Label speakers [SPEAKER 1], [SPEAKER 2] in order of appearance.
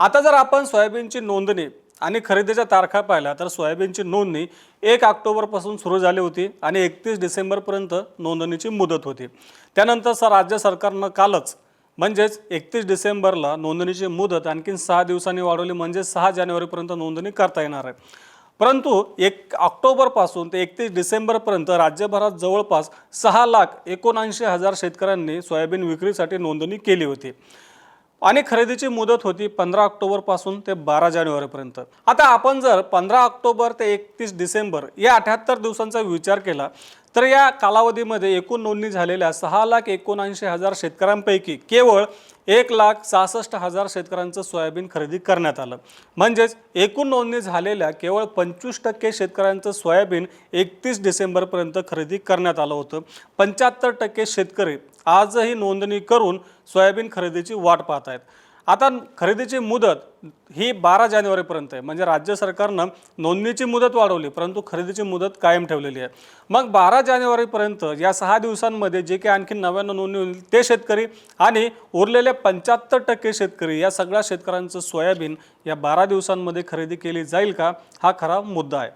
[SPEAKER 1] आता जर आपण सोयाबीनची नोंदणी आणि खरेदीच्या तारखा पाहिल्या तर सोयाबीनची नोंदणी एक ऑक्टोबरपासून सुरू झाली होती आणि एकतीस डिसेंबरपर्यंत नोंदणीची मुदत होती. त्यानंतर सर राज्य सरकारनं कालच म्हणजेच एकतीस डिसेंबरला नोंदणीची मुदत आणखीन सहा दिवसांनी वाढवली म्हणजे सहा जानेवारीपर्यंत नोंदणी करता येणार आहे. परंतु एक ऑक्टोबरपासून ते एकतीस डिसेंबरपर्यंत राज्यभरात जवळपास सहा लाख एकोणऐंशी हजार शेतकऱ्यांनी सोयाबीन विक्रीसाठी नोंदणी केली होती. आणि खरेदीची मुदत होती पंधरा ऑक्टोबरपासून ते बारा जानेवारीपर्यंत. आता आपण जर पंधरा ऑक्टोबर ते एकतीस डिसेंबर या अठ्याहत्तर दिवसांचा विचार केला तर या कालावधीमध्ये एकूण नोंदणी झालेल्या सहा लाख एकोणऐंशी हजार शेतकऱ्यांपैकी केवळ एक लाख सहासष्ट हजार शेतकऱ्यांचं सोयाबीन खरेदी करण्यात आलं. म्हणजेच एकूण नोंदणी झालेल्या केवळ पंचवीस टक्के शेतकऱ्यांचं सोयाबीन एकतीस डिसेंबरपर्यंत खरेदी करण्यात आलं होतं. पंच्याहत्तर टक्के शेतकरी आजही नोंदणी करून सोयाबीन खरेदीची वाट पाहत आहेत आता खरेदीची मुदत ही बारा जानेवारीपर्यंत आहे. म्हणजे राज्य सरकारनं नोंदणीची मुदत वाढवली परंतु खरेदीची मुदत कायम ठेवलेली आहे. मग बारा जानेवारीपर्यंत या सहा दिवसांमध्ये जे काही आणखी नव्यानं नोंदणी होईल ते शेतकरी आणि उरलेले पंच्याहत्तर टक्के शेतकरी या सगळ्या शेतकऱ्यांचं सोयाबीन या बारा दिवसांमध्ये खरेदी केली जाईल का? हा खरा मुद्दा आहे.